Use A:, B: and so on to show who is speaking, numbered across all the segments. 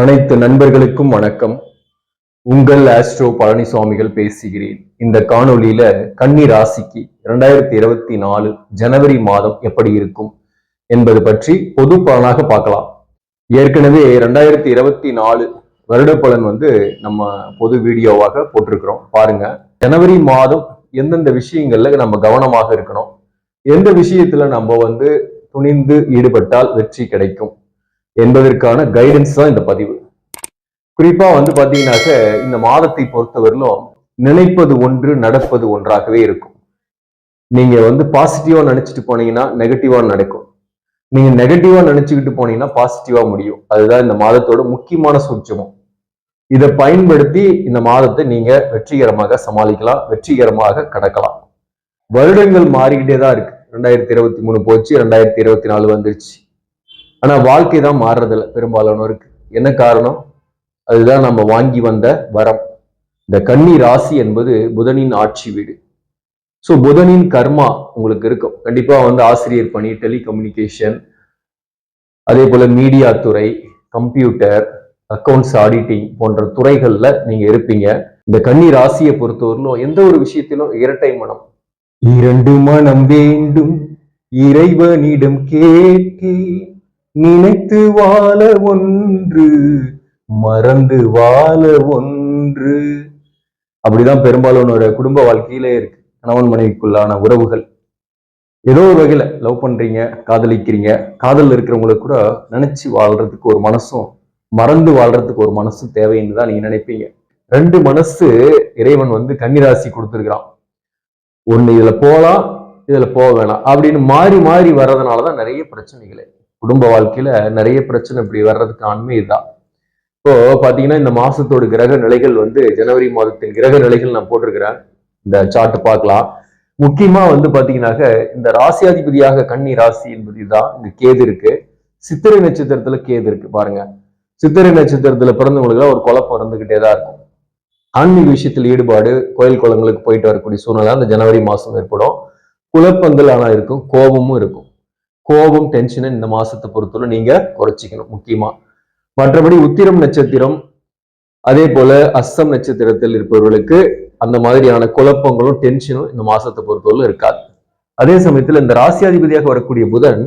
A: அனைத்து நண்பர்களுக்கும் வணக்கம். உங்கள் ஆஸ்ட்ரோ பழனிசுவாமிகள் பேசுகிறேன். இந்த காணொலியில கன்னி ராசிக்கு இரண்டாயிரத்தி இருபத்தி நாலு ஜனவரி மாதம் எப்படி இருக்கும் என்பது பற்றி பொது பலனாக பார்க்கலாம். ஏற்கனவே இரண்டாயிரத்தி இருபத்தி நாலு வருட பலன் வந்து நம்ம பொது வீடியோவாக போட்டிருக்கிறோம். பாருங்க ஜனவரி மாதம் எந்தெந்த விஷயங்கள்ல நம்ம கவனமாக இருக்கணும்? எந்த விஷயத்துல நம்ம வந்து துணிந்து ஈடுபட்டால் வெற்றி கிடைக்கும்? என்பதற்கான கைடன்ஸ் தான் இந்த பதிவு. குறிப்பா வந்து பாத்தீங்கன்னாக்க இந்த மாதத்தை பொறுத்தவரையிலும் நினைப்பது ஒன்று நடப்பது ஒன்றாகவே இருக்கும். நீங்க வந்து பாசிட்டிவா நினைச்சிட்டு போனீங்கன்னா நெகட்டிவா நடக்கும். நீங்க நெகட்டிவா நினைச்சுக்கிட்டு போனீங்கன்னா பாசிட்டிவா முடியும். அதுதான் இந்த மாதத்தோட முக்கியமான சூட்சமம். இதை பயன்படுத்தி இந்த மாதத்தை நீங்க வெற்றிகரமாக சமாளிக்கலாம் வெற்றிகரமாக கடக்கலாம். வருடங்கள் மாறிக்கிட்டே தான் இருக்கு. ரெண்டாயிரத்தி இருபத்தி மூணு போச்சு ரெண்டாயிரத்தி இருபத்தி நாலு வந்துருச்சு. ஆனா வாழ்க்கை தான் மாறுறதில்ல பெரும்பாலானோருக்கு. என்ன காரணம்? அதுதான் நம்ம வாங்கி வந்த வரம். இந்த கன்னி ராசி என்பது புதனின் ஆட்சி வீடு. ஸோ புதனின் கர்மா உங்களுக்கு இருக்கும். கண்டிப்பா வந்து ஆசிரியர் பணி டெலிகம்யூனிகேஷன் அதே போல மீடியா துறை கம்ப்யூட்டர் அக்கௌண்ட்ஸ் ஆடிட்டிங் போன்ற துறைகள்ல நீங்க இருப்பீங்க. இந்த கன்னி ராசியை பொறுத்தவரையிலும் எந்த ஒரு விஷயத்திலும் இரட்டை மனம். இரண்டு மனம் வேண்டும் இறைவனிடம் கேட்டேன் நினைத்து வாழ ஒன்று மறந்து வாழ ஒன்று. அப்படிதான் பெரும்பாலானோட குடும்ப வாழ்க்கையிலே இருக்கு. கணவன் மனைவிக்குள்ளான உறவுகள். ஏதோ ஒரு வகையில லவ் பண்றீங்க காதலிக்கிறீங்க. காதல் இருக்கிறவங்களுக்கு கூட நினைச்சு வாழ்றதுக்கு ஒரு மனசும் மறந்து வாழ்றதுக்கு ஒரு மனசும் தேவைன்னு தான் நீங்க நினைப்பீங்க. ரெண்டு மனசு இறைவன் வந்து கன்னிராசி கொடுத்துருக்கிறான். ஒண்ணு இதுல போலாம் இதுல போக வேணாம். அப்படின்னு மாறி மாறி வர்றதுனாலதான் நிறைய பிரச்சனைகள். குடும்ப வாழ்க்கையில நிறைய பிரச்சனை இப்படி வர்றதுக்கு ஆண்மை இதுதான். இப்போ பாத்தீங்கன்னா இந்த மாசத்தோட கிரக நிலைகள் வந்து ஜனவரி மாதத்தின் கிரக நிலைகள் நான் போட்டிருக்கிறேன். இந்த சார்ட் பார்க்கலாம். முக்கியமா வந்து பாத்தீங்கன்னாக்க இந்த ராசியாதிபதியாக கன்னி ராசி என்பது இதுதான். இங்க கேது இருக்கு. சித்திரை நட்சத்திரத்துல கேது இருக்கு பாருங்க. சித்திரை நட்சத்திரத்துல பிறந்தவங்களுக்கு ஒரு குழப்பம் இருந்துகிட்டே தான் இருக்கும். ஆன்மீக விஷயத்தில் ஈடுபாடு கோயில் குளங்களுக்கு போயிட்டு வரக்கூடிய சூழ்நிலை அந்த ஜனவரி மாசம் ஏற்படும். குழப்பங்கள் ஆனா இருக்கும் கோபமும் இருக்கும். கோபம் டென்ஷனை இந்த மாசத்தை பொறுத்தவரை நீங்க குறைச்சிக்கணும் முக்கியமா. மற்றபடி உத்திரம் நட்சத்திரம் அதே போல அஸ்தம் நட்சத்திரத்தில் இருப்பவர்களுக்கு அந்த மாதிரியான குழப்பங்களும் டென்ஷனும் இந்த மாசத்தை பொறுத்தவரை இருக்காது. அதே சமயத்தில் இந்த ராசியாதிபதியாக வரக்கூடிய புதன்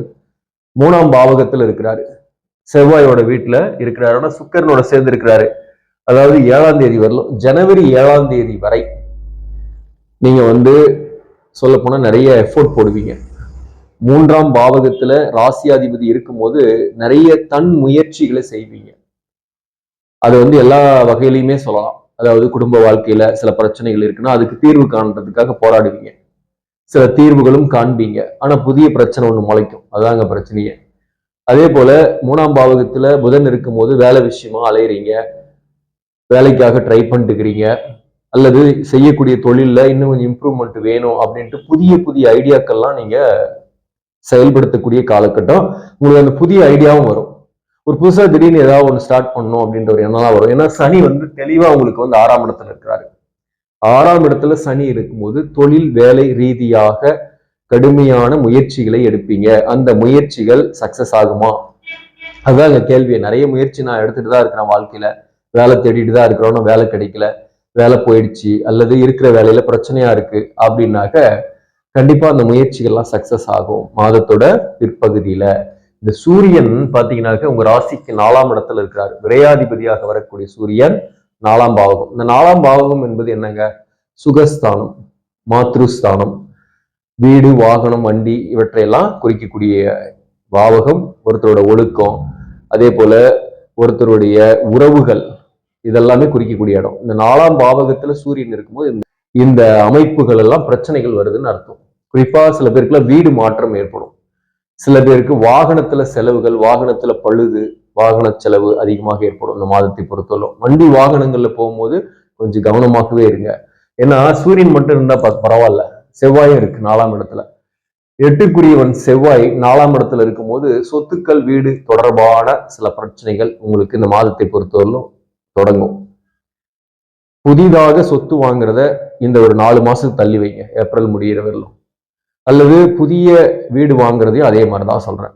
A: மூணாம் பாவகத்துல இருக்கிறாரு. செவ்வாயோட வீட்டுல இருக்கிறாரு ஆனா சுக்கரனோட சேர்ந்து இருக்கிறாரு. அதாவது ஏழாம் தேதி வரலும். ஜனவரி ஏழாம் தேதி வரை நீங்க வந்து சொல்ல போனா நிறைய எஃபோர்ட் போடுவீங்க. மூன்றாம் பாவகத்துல ராசியாதிபதி இருக்கும்போது நிறைய தன் முயற்சிகளை செய்வீங்க. அது வந்து எல்லா வகையிலையுமே சொல்லலாம். அதாவது குடும்ப வாழ்க்கையில சில பிரச்சனைகள் இருக்குன்னா அதுக்கு தீர்வு காண்றதுக்காக போராடுவீங்க. சில தீர்வுகளும் காண்பீங்க. ஆனா புதிய பிரச்சனை ஒன்று முளைக்கும். அதாங்க பிரச்சனையே. அதே போல மூணாம் பாவகத்துல புதன் இருக்கும்போது வேலை விஷயமா அலையிறீங்க. வேலைக்காக ட்ரை பண்ணிட்டுக்கிறீங்க அல்லது செய்யக்கூடிய தொழிலில் இன்னும் கொஞ்சம் இம்ப்ரூவ்மெண்ட் வேணும் அப்படின்ட்டு புதிய புதிய ஐடியாக்கள்லாம் நீங்கள் செயல்படுத்தக்கூடிய காலகட்டம். உங்களுக்கு அந்த புதிய ஐடியாவும் வரும். ஒரு புதுசாக திடீர்னு ஏதாவது ஒன்று ஸ்டார்ட் பண்ணணும் அப்படின்ற ஒரு எண்ணம் வரும். ஏன்னா சனி வந்து தெளிவாக உங்களுக்கு வந்து ஆறாம் இடத்துல இருக்கிறாரு. ஆறாம் இடத்துல சனி இருக்கும்போது தொழில் வேலை ரீதியாக கடுமையான முயற்சிகளை எடுப்பீங்க. அந்த முயற்சிகள் சக்சஸ் ஆகுமா? அதுதான் எங்க கேள்வி. நிறைய முயற்சி நான் எடுத்துட்டு தான் இருக்கிறேன் வாழ்க்கையில. வேலை தேடிட்டு தான் இருக்கிறோம் வேலை கிடைக்கல. வேலை போயிடுச்சு. அல்லது இருக்கிற வேலையில பிரச்சனையா இருக்கு. அப்படின்னாக்க கண்டிப்பா அந்த முயற்சிகள்லாம் சக்சஸ் ஆகும். மாதத்தோட பிற்பகுதியில இந்த சூரியன் பாத்தீங்கன்னாக்க உங்க ராசிக்கு நாலாம் இடத்துல இருக்கிறார். விரையாதிபதியாக வரக்கூடிய சூரியன் நாலாம் பாவகம். இந்த நாலாம் பாவகம் என்பது என்னங்க? சுகஸ்தானம் மாத்ருஸ்தானம் வீடு வாகனம் வண்டி இவற்றையெல்லாம் குறிக்கக்கூடிய பாவகம். ஒருத்தரோட ஒழுக்கம் அதே போல ஒருத்தருடைய உறவுகள் இதெல்லாமே குறிக்கக்கூடிய இடம். இந்த நாலாம் பாவகத்துல சூரியன் இருக்கும்போது இந்த- இந்த அமைப்புகள் எல்லாம் பிரச்சனைகள் வருதுன்னு அர்த்தம். குறிப்பா சில பேருக்குலாம் வீடு மாற்றம் ஏற்படும். சில பேருக்கு வாகனத்துல செலவுகள் வாகனத்துல பழுது வாகன செலவு அதிகமாக ஏற்படும். இந்த மாதத்தை பொறுத்தவரை வண்டி வாகனங்கள்ல போகும்போது கொஞ்சம் கவனமாகவே இருங்க. ஏன்னா சூரியன் மட்டும் இருந்தா பரவாயில்ல. செவ்வாயும் இருக்கு நாலாம் இடத்துல. எட்டுக்குரியவன் செவ்வாய் நாலாம் இடத்துல இருக்கும்போது சொத்துக்கள் வீடு தொடர்பான சில பிரச்சனைகள் உங்களுக்கு இந்த மாதத்தை பொறுத்தவரையிலும் தொடங்கும். புதிதாக சொத்து வாங்குறத இந்த ஒரு நாலு மாசத்துக்கு தள்ளி வைங்க. ஏப்ரல் முடியிற வரலும் அல்லது புதிய வீடு வாங்குறதையும் அதே மாதிரி தான் சொல்றேன்.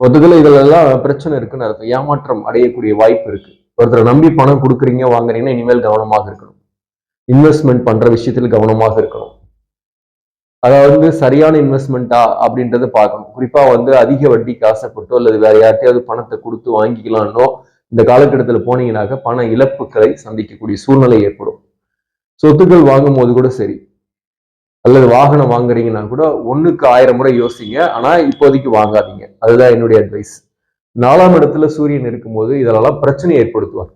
A: மொத்தத்துல இதுல எல்லாம் பிரச்சனை இருக்குன்னு அர்த்தம். ஏமாற்றம் அடையக்கூடிய வாய்ப்பு இருக்கு. ஒருத்தரை நம்பி பணம் கொடுக்குறீங்க வாங்குறீங்கன்னா இனிமேல் கவனமாக இருக்கணும். இன்வெஸ்ட்மெண்ட் பண்ற விஷயத்தில் கவனமாக இருக்கணும். அதாவது சரியான இன்வெஸ்ட்மெண்ட்டா அப்படின்றத பார்க்கணும். குறிப்பா வந்து அதிக வட்டிக்கு ஆசைப்பட்டோ அல்லது வேற யார்ட்டையாவது பணத்தை கொடுத்து வாங்கிக்கலாம்னோ இந்த காலகட்டத்தில் போனீங்கன்னாக்க பண இழப்புகளை சந்திக்கக்கூடிய சூழ்நிலை ஏற்படும். சொத்துக்கள் வாங்கும் போது கூட சரி. அல்லது வாகனம் வாங்குறீங்கன்னா கூட ஒன்றுக்கு ஆயிரம் முறை யோசிங்க. ஆனால் இப்போதைக்கு வாங்காதீங்க. அதுதான் என்னுடைய அட்வைஸ் நாலாம் இடத்துல சூரியன் இருக்கும்போது இதெல்லாம் பிரச்சனை ஏற்படுத்துவார்.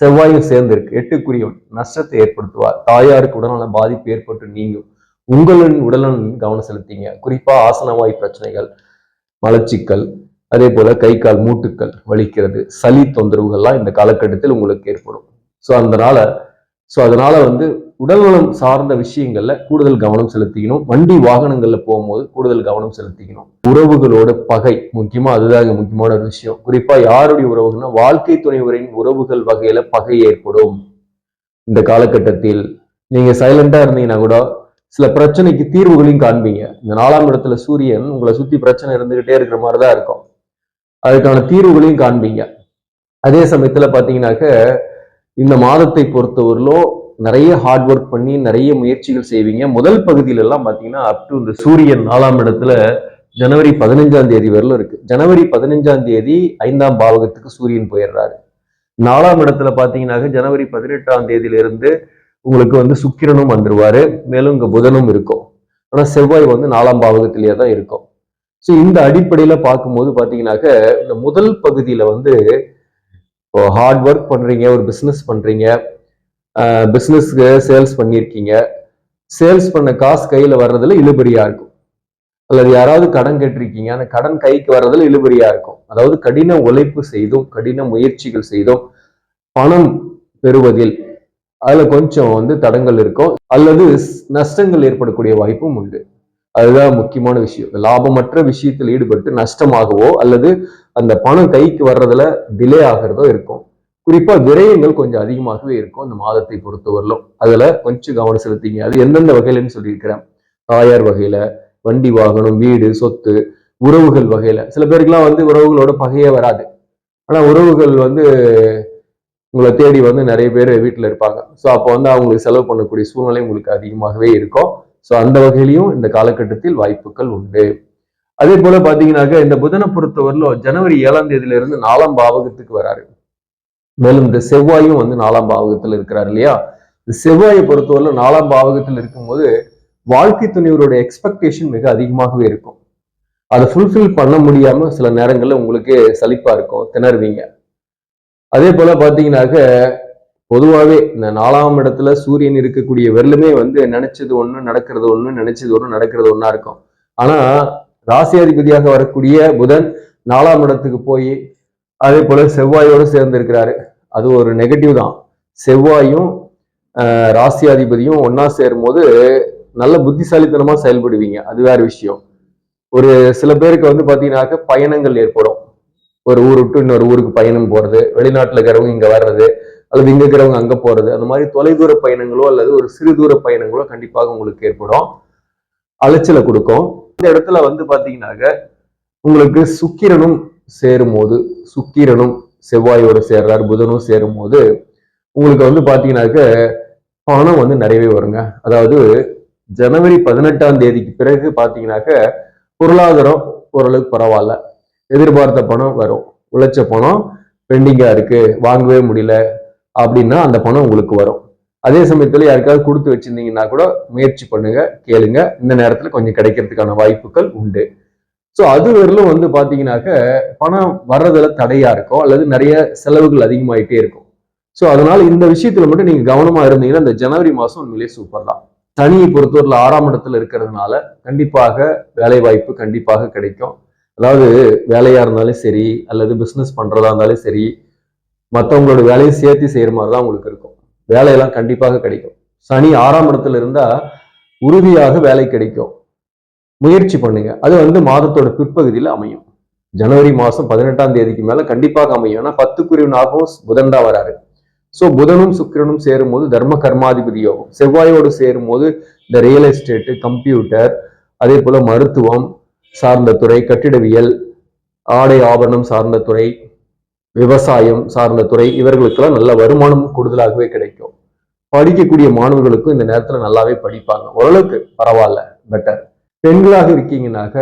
A: செவ்வாயும் சேர்ந்து இருக்கு எட்டுக்குரியவன் நஷ்டத்தை ஏற்படுத்துவார். தாயாருக்கு உடல்நல பாதிப்பு ஏற்பட்டு நீங்கும். உங்களின் உடலின் கவனம் செலுத்திங்க. குறிப்பா ஆசனவாய் பிரச்சனைகள் மலச்சிக்கல் அதே போல கை கால் மூட்டுக்கள் வலிக்கிறது சளி தொந்தரவுகள்லாம் இந்த காலகட்டத்தில் உங்களுக்கு ஏற்படும். ஸோ அதனால ஸோ அதனால வந்து உடல்நலம் சார்ந்த விஷயங்கள்ல கூடுதல் கவனம் செலுத்திக்கணும். வண்டி வாகனங்கள்ல போகும்போது கூடுதல் கவனம் செலுத்திக்கணும். உறவுகளோட பகை முக்கியமா அதுதான் முக்கியமான ஒரு விஷயம். குறிப்பா யாருடைய உறவுகள்னா வாழ்க்கை துணைவரின் உறவுகள் வகையில பகை ஏற்படும். இந்த காலகட்டத்தில் நீங்க சைலண்டா இருந்தீங்கன்னா கூட சில பிரச்சனைக்கு தீர்வுகளையும் காண்பீங்க. இந்த நாலாம் இடத்துல சூரியன் உங்களை சுத்தி பிரச்சனை இருந்துகிட்டே இருக்கிற மாதிரி தான் இருக்கும். அதுக்கான தீர்வுகளையும் காண்பீங்க. அதே சமயத்துல பாத்தீங்கன்னாக்க இந்த மாதத்தை பொறுத்தவரையிலும் நிறைய ஹார்ட் ஒர்க் பண்ணி நிறைய முயற்சிகள் செய்வீங்க. முதல் பகுதியில எல்லாம் பாத்தீங்கன்னா அப் டு இந்த சூரியன் நாலாம் இடத்துல ஜனவரி பதினஞ்சாம் தேதி வரலும் இருக்கு. ஜனவரி பதினஞ்சாம் தேதி ஐந்தாம் பாவகத்துக்கு சூரியன் போயிடுறாரு. நாலாம் இடத்துல பாத்தீங்கன்னாக்க ஜனவரி பதினெட்டாம் தேதியிலிருந்து உங்களுக்கு வந்து சுக்கிரனும் வந்துருவாரு. மேலும் இங்க புதனும் இருக்கும். ஆனா செவ்வாய் வந்து நாலாம் பாவகத்திலேயே தான் இருக்கும். ஸோ இந்த அடிப்படையில பார்க்கும்போது பாத்தீங்கன்னாக்க இந்த முதல் பகுதியில வந்து ஹார்ட் ஒர்க் பண்றீங்க ஒரு பிஸ்னஸ் பண்றீங்க பிஸ்னஸ்க்கு சேல்ஸ் பண்ணியிருக்கீங்க. சேல்ஸ் பண்ண காசு கையில வர்றதுல இழுபறியா இருக்கும். அல்லது யாராவது கடன் கேட்டிருக்கீங்க. அந்த கடன் கைக்கு வர்றதுல இழுபறியா இருக்கும். அதாவது கடின உழைப்பு செய்தும் கடின முயற்சிகள் செய்தும் பணம் பெறுவதில் அதுல கொஞ்சம் வந்து தடங்கள் இருக்கும். அல்லது நஷ்டங்கள் ஏற்படக்கூடிய வாய்ப்பும் உண்டு. அதுதான் முக்கியமான விஷயம். லாபமற்ற விஷயத்தில் ஈடுபட்டு நஷ்டமாகவோ அல்லது அந்த பணம் கைக்கு வர்றதுல டிலே ஆகிறதோ இருக்கும். குறிப்பா விரயங்கள் கொஞ்சம் அதிகமாகவே இருக்கும் இந்த மாதத்தை பொறுத்தவரையிலும். அதுல கொஞ்சம் கவனம் செலுத்திங்க. அது எந்தெந்த வகையிலன்னு சொல்லியிருக்கிறேன். தாயார் வகையில வண்டி வாகனம் வீடு சொத்து உறவுகள் வகையில. சில பேருக்குலாம் வந்து உறவுகளோட பகையே வராது. ஆனா உறவுகள் வந்து உங்களை தேடி வந்து நிறைய பேர் வீட்டில் இருப்பாங்க. ஸோ அப்போ வந்து அவங்களுக்கு செலவு பண்ணக்கூடிய சூழ்நிலை உங்களுக்கு அதிகமாகவே இருக்கும். ஸோ அந்த வகையிலையும் இந்த காலகட்டத்தில் வாய்ப்புகள் உண்டு. அதே போல பாத்தீங்கன்னாக்க இந்த புதனை பொறுத்தவரையிலும் ஜனவரி ஏழாம் தேதியிலிருந்து நாலாம் பாவகத்துக்கு வராரு. மேலும் இந்த செவ்வாயும் வந்து நாலாம் பாவகத்தில் இருக்கிறார் இல்லையா? இந்த செவ்வாயை பொறுத்தவரையிலும் நாலாம் பாவகத்தில் இருக்கும்போது வாழ்க்கை துணைவருடைய எக்ஸ்பெக்டேஷன் மிக அதிகமாகவே இருக்கும். அதை ஃபுல்ஃபில் பண்ண முடியாம சில நேரங்களில் உங்களுக்கு சலிப்பா இருக்கும் திணறுவீங்க. அதே போல பார்த்தீங்கன்னாக்க பொதுவாகவே இந்த நாலாம் இடத்துல சூரியன் இருக்கக்கூடிய வெள்ளமே வந்து நினைச்சது ஒண்ணு நடக்கிறது ஒண்ணு நினைச்சது ஒண்ணு நடக்கிறது ஒண்ணா இருக்கும். ஆனா ராசியாதிபதியாக வரக்கூடிய புதன் நாலாம் இடத்துக்கு போய் அதே போல செவ்வாயோடு சேர்ந்து இருக்கிறாரு அது ஒரு நெகட்டிவ் தான். செவ்வாயும் ராசியாதிபதியும் ஒன்னா சேரும் போது நல்ல புத்திசாலித்தனமா செயல்படுவீங்க. அது வேற விஷயம். ஒரு சில பேருக்கு வந்து பாத்தீங்கன்னாக்க பயணங்கள் ஏற்படும். ஒரு ஊர் விட்டு இன்னொரு ஊருக்கு பயணம் போறது வெளிநாட்டுல இருக்கிறவங்க இங்க வர்றது அல்லது இங்க இருக்கிறவங்க அங்க போறது அந்த மாதிரி தொலைதூர பயணங்களோ அல்லது ஒரு சிறு தூர பயணங்களோ கண்டிப்பாக உங்களுக்கு ஏற்படும். அலைச்சலை கொடுக்கும். இந்த இடத்துல வந்து பாத்தீங்கன்னாக்க உங்களுக்கு சுக்கிரனும் சேரும் போது சுக்கிரனும் செவ்வாயோடு சேர்றார் புதனும் சேரும் போது உங்களுக்கு வந்து பார்த்தீங்கன்னாக்க பணம் வந்து நிறையவே வருங்க. அதாவது ஜனவரி பதினெட்டாம் தேதிக்கு பிறகு பார்த்தீங்கன்னாக்க பொருளாதாரம் ஓரளவுக்கு பரவாயில்ல. எதிர்பார்த்த பணம் வரும். உழைச்ச பணம் பெண்டிங்காக இருக்குது வாங்கவே முடியல அப்படின்னா அந்த பணம் உங்களுக்கு வரும். அதே சமயத்தில் யாருக்காவது கொடுத்து வச்சிருந்தீங்கன்னா கூட முயற்சி பண்ணுங்க கேளுங்க. இந்த நேரத்தில் கொஞ்சம் கிடைக்கிறதுக்கான வாய்ப்புகள் உண்டு. ஸோ அது வரலும் வந்து பார்த்தீங்கன்னாக்க பணம் வர்றதுல தடையா இருக்கும் அல்லது நிறைய செலவுகள் அதிகமாயிட்டே இருக்கும். ஸோ அதனால இந்த விஷயத்துல மட்டும் நீங்க கவனமா இருந்தீங்கன்னா இந்த ஜனவரி மாசம் உண்மையிலே சூப்பர் தான். சனியை பொறுத்தவரையில் ஆறாம் இடத்துல இருக்கிறதுனால கண்டிப்பாக வேலை வாய்ப்பு கண்டிப்பாக கிடைக்கும். அதாவது வேலையா இருந்தாலும் சரி அல்லது பிஸ்னஸ் பண்றதா இருந்தாலும் சரி மற்றவங்களோட வேலையை சேர்த்து செய்யற மாதிரி தான் உங்களுக்கு இருக்கும். வேலையெல்லாம் கண்டிப்பாக கிடைக்கும். சனி ஆறாம் இடத்துல இருந்தா உறுதியாக வேலை கிடைக்கும். முயற்சி பண்ணுங்க. அது வந்து மாதத்தோட பிற்பகுதியில் அமையும். ஜனவரி மாதம் பதினெட்டாம் தேதிக்கு மேலே கண்டிப்பாக அமையும். ஏன்னா பத்துக்குரியவனாகவும் புதன் தான் வராரு. ஸோ புதனும் சுக்கிரனும் சேரும் போது தர்ம கர்மாதிபதி யோகம். செவ்வாயோடு சேரும் போது இந்த ரியல் எஸ்டேட்டு கம்ப்யூட்டர் அதே போல் மருத்துவம் சார்ந்த துறை கட்டிடவியல் ஆடை ஆபரணம் சார்ந்த துறை விவசாயம் சார்ந்த துறை இவர்களுக்கெல்லாம் நல்ல வருமானம் கூடுதலாகவே கிடைக்கும். படிக்கக்கூடிய மாணவர்களுக்கும் இந்த நேரத்தில் நல்லாவே படிப்பாங்க. ஓரளவுக்கு பரவாயில்ல பெட்டர் பெண்களாக இருக்கீங்கன்னாக்க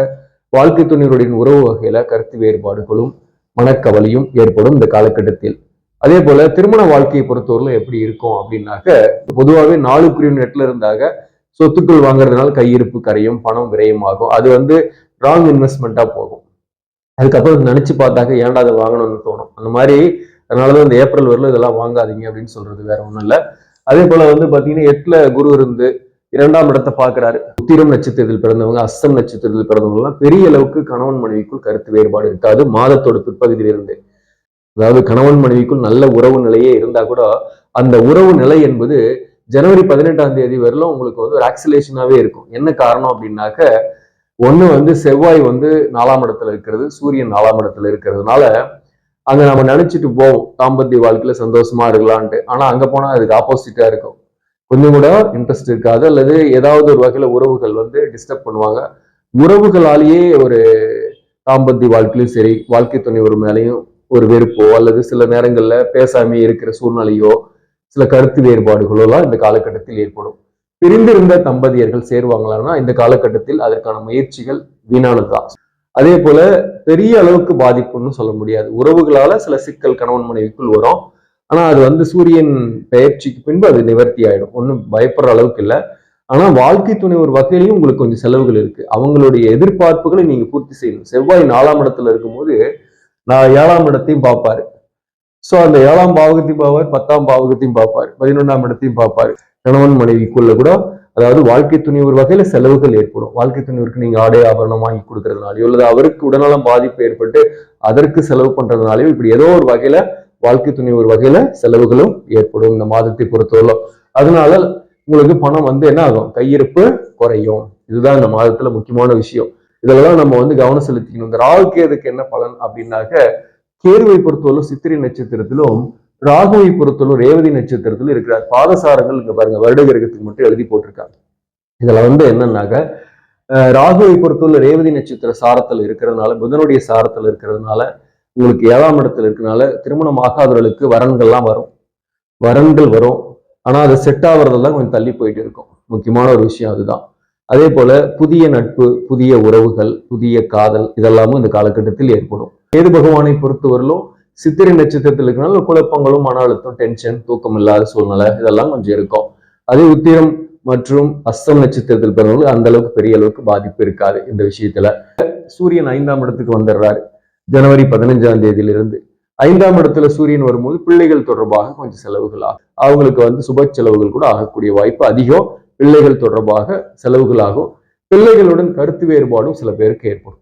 A: வாழ்க்கை துணையுடைய உறவு வகையில கருத்து வேறுபாடுகளும் மனக்கவலையும் ஏற்படும் இந்த காலகட்டத்தில். அதே போல திருமண வாழ்க்கையை பொறுத்தவரையிலும் எப்படி இருக்கும் அப்படின்னாக்க பொதுவாகவே நாலு பிரிவு நெட்ல இருந்தாக சொத்துக்கள் வாங்குறதுனால கையிருப்பு கரையும் பணம் விரயமாகும் அது வந்து ராங் இன்வெஸ்ட்மெண்ட்டா போகும். அதுக்கப்புறம் நினைச்சு பார்த்தாக்க ஏன்டா அதை வாங்கணும்னு தோணும். அந்த மாதிரி அதனாலதான் இந்த ஏப்ரல் வரல இதெல்லாம் வாங்காதீங்க அப்படின்னு சொல்றது வேற ஒன்றும் இல்லை. அதே போல வந்து பாத்தீங்கன்னா எட்டுல குரு இருந்து இரண்டாம் இடத்தை பார்க்கிறாரு. உத்திரம் நட்சத்திரத்தில் பிறந்தவங்க அஸ்தம் நட்சத்திரத்தில் பிறந்தவங்க எல்லாம் பெரிய அளவுக்கு கணவன் மனைவிக்குள் கருத்து வேறுபாடு இருக்காது மாதத்தோட பிற்பகுதியில் இருந்து அதாவது கணவன் மனைவிக்குள் நல்ல உறவு நிலையே இருந்தா கூட அந்த உறவு நிலை என்பது ஜனவரி பதினெட்டாம் தேதி வரலும் உங்களுக்கு வந்து ஒரு ஆக்சிலேஷனாவே இருக்கும். என்ன காரணம் அப்படின்னாக்க ஒண்ணு வந்து செவ்வாய் வந்து நாலாம் இடத்துல இருக்கிறது சூரியன் நாலாம் இடத்துல இருக்கிறதுனால அங்க நம்ம நினைச்சிட்டு போவோம். தாம்பத்திய வாழ்க்கையில சந்தோஷமா இருக்கலான்ட்டு. ஆனா அங்க போனா அதுக்கு ஆப்போசிட்டா இருக்கும். கொஞ்சம் கூட இன்ட்ரெஸ்ட் இருக்காது. அல்லது ஏதாவது ஒரு வகையில் உறவுகள் வந்து டிஸ்டர்ப் பண்ணுவாங்க. உறவுகளாலேயே ஒரு தாம்பத்திய வாழ்க்கையிலும் சரி வாழ்க்கை துணை ஒரு மேலேயும் ஒரு வெறுப்போ அல்லது சில நேரங்களில் பேசாமே இருக்கிற சூழ்நிலையோ சில கருத்து வேறுபாடுகளோலாம் இந்த காலகட்டத்தில் ஏற்படும். பிரிந்திருந்த தம்பதியர்கள் சேருவாங்களான்னா இந்த காலகட்டத்தில் அதற்கான முயற்சிகள் வீணானதுதான். அதே போல பெரிய அளவுக்கு பாதிப்புன்னு சொல்ல முடியாது. உறவுகளால சில சிக்கல் கணவன் மனைவிக்குள் வரும். ஆனா அது வந்து சூரியன் பெயர்ச்சிக்கு பின்பு அது நிவர்த்தி ஆயிடும். ஒன்றும் பயப்படுற அளவுக்கு இல்லை. ஆனா வாழ்க்கை துணை ஒரு வகையிலையும் உங்களுக்கு கொஞ்சம் செலவுகள் இருக்கு. அவங்களுடைய எதிர்பார்ப்புகளை நீங்க பூர்த்தி செய்யணும். செவ்வாய் நாலாம் இடத்துல இருக்கும்போது நான் ஏழாம் இடத்தையும் பார்ப்பாரு. சோ அந்த ஏழாம் பாவகத்தையும் பார்ப்பார் பத்தாம் பாவகத்தையும் பார்ப்பார் பதினொன்றாம் இடத்தையும் பார்ப்பார். கணவன் மனைவிக்குள்ள கூட அதாவது வாழ்க்கை துணை ஒரு வகையில செலவுகள் ஏற்படும். வாழ்க்கை துணிவருக்கு நீங்க ஆடை ஆபரணம் வாங்கி கொடுக்கறதுனாலயோ அல்லது அவருக்கு உடல்நலம் பாதிப்பு ஏற்பட்டு அதற்கு செலவு பண்றதுனாலயோ இப்படி ஏதோ ஒரு வகையில வாழ்க்கை துணை ஒரு வகையில செலவுகளும் ஏற்படும் இந்த மாதத்தை பொறுத்தவரை அதனால உங்களுக்கு பணம் வந்து என்ன ஆகும்? கையிருப்பு குறையும். இதுதான் இந்த மாதத்துல முக்கியமான விஷயம். இதெல்லாம் நம்ம வந்து கவனம் செலுத்திக்கணும். இந்த ராகு கேதுக்கு என்ன பலன் அப்படின்னாக்க கேருவை பொறுத்தவரை சித்திரை நட்சத்திரத்திலும் ராகுவை பொறுத்தவரை ரேவதி நட்சத்திரத்திலும் இருக்கிறார் பாதசாரங்கள் இங்க பாருங்க வருட கிரகத்துக்கு மட்டும் எழுதி போட்டிருக்காங்க. இதுல வந்து என்னன்னாக்க ராகுவை பொறுத்தவரை ரேவதி நட்சத்திர சாரத்தில் இருக்கிறதுனால புதனுடைய சாரத்தில் இருக்கிறதுனால உங்களுக்கு ஏழாம் இடத்துல இருக்கிறனால திருமணம் ஆகாதவர்களுக்கு வரன்கள்லாம் வரும். வரன்கள் வரும். ஆனா அது செட் ஆகிறதெல்லாம் கொஞ்சம் தள்ளி போயிட்டு இருக்கும். முக்கியமான ஒரு விஷயம் அதுதான். அதே போல புதிய நட்பு புதிய உறவுகள் புதிய காதல் இதெல்லாமும் இந்த காலகட்டத்தில் ஏற்படும். கேது பகவானை பொறுத்தவரையிலும் சித்திரை நட்சத்திரத்தில் இருக்கிறனால குழப்பங்களும் மன அழுத்தம் டென்ஷன் தூக்கம் இல்லாத சூழ்நிலை இதெல்லாம் கொஞ்சம் இருக்கும். அதே உத்திரம் மற்றும் அஸ்தம் நட்சத்திரத்தில் பிறந்தவங்களுக்கு அந்த அளவுக்கு பெரிய அளவுக்கு பாதிப்பு இருக்காது இந்த விஷயத்துல. சூரியன் ஐந்தாம் இடத்துக்கு வந்துடுறாரு. ஜனவரி பதினஞ்சாம் தேதியிலிருந்து ஐந்தாம் இடத்துல சூரியன் வரும்போது பிள்ளைகள் தொடர்பாக கொஞ்சம் செலவுகள் ஆகும். அவங்களுக்கு வந்து சுப செலவுகள் கூட ஆகக்கூடிய வாய்ப்பு அதிகம். பிள்ளைகள் தொடர்பாக செலவுகளாகும். பிள்ளைகளுடன் கருத்து வேறுபாடும் சில பேருக்கு ஏற்படும்.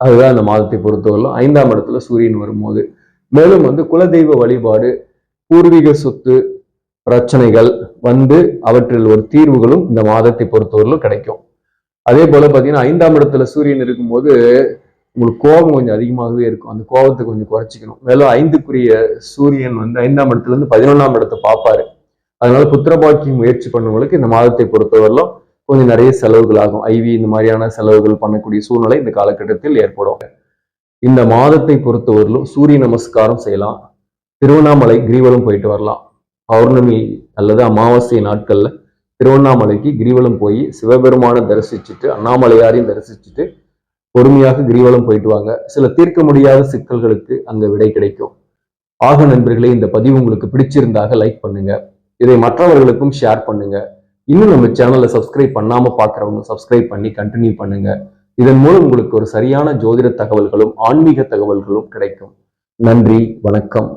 A: அதுதான் அந்த மாதத்தை பொறுத்தவரையிலும் ஐந்தாம் இடத்துல சூரியன் வரும்போது. மேலும் வந்து குலதெய்வ வழிபாடு பூர்வீக சொத்து பிரச்சனைகள் வந்து அவற்றில் ஒரு தீர்வுகளும் இந்த மாதத்தை பொறுத்தவரையிலும் கிடைக்கும். அதே போல பார்த்தீங்கன்னா ஐந்தாம் இடத்துல சூரியன் இருக்கும்போது உங்களுக்கு கோபம் கொஞ்சம் அதிகமாகவே இருக்கும். அந்த கோபத்தை கொஞ்சம் குறைச்சிக்கணும். மேலும் ஐந்துக்குரிய சூரியன் வந்து ஐந்தாம் இடத்துல இருந்து பதினொன்றாம் இடத்தை பார்ப்பாரு. அதனால புத்திரபாக்கி முயற்சி பண்ணவங்களுக்கு இந்த மாதத்தை பொறுத்தவரையிலும் கொஞ்சம் நிறைய செலவுகள் ஆகும். ஐவி இந்த மாதிரியான செலவுகள் பண்ணக்கூடிய சூழ்நிலை இந்த காலகட்டத்தில் ஏற்படும். இந்த மாதத்தை பொறுத்தவரையிலும் சூரிய நமஸ்காரம் செய்யலாம். திருவண்ணாமலை கிரிவலம் போயிட்டு வரலாம். பௌர்ணமி அல்லது அமாவாசை நாட்களில் திருவண்ணாமலைக்கு கிரிவலம் போய் சிவபெருமானை தரிசிச்சுட்டு அண்ணாமலையாரையும் தரிசிச்சுட்டு பொறுமையாக கிரிவலம் போயிட்டு வாங்க. சில தீர்க்க முடியாத சிக்கல்களுக்கு அங்க விடை கிடைக்கும். ஆக நண்பர்களே இந்த பதிவு உங்களுக்கு பிடிச்சிருந்தாக லைக் பண்ணுங்க. இதை மற்றவர்களுக்கும் ஷேர் பண்ணுங்க. இன்னும் நம்ம சேனலை சப்ஸ்கிரைப் பண்ணாம பாக்குறவங்க சப்ஸ்கிரைப் பண்ணி கண்டினியூ பண்ணுங்க. இதன் மூலம் உங்களுக்கு ஒரு சரியான ஜோதிட தகவல்களும் ஆன்மீக தகவல்களும் கிடைக்கும். நன்றி வணக்கம்.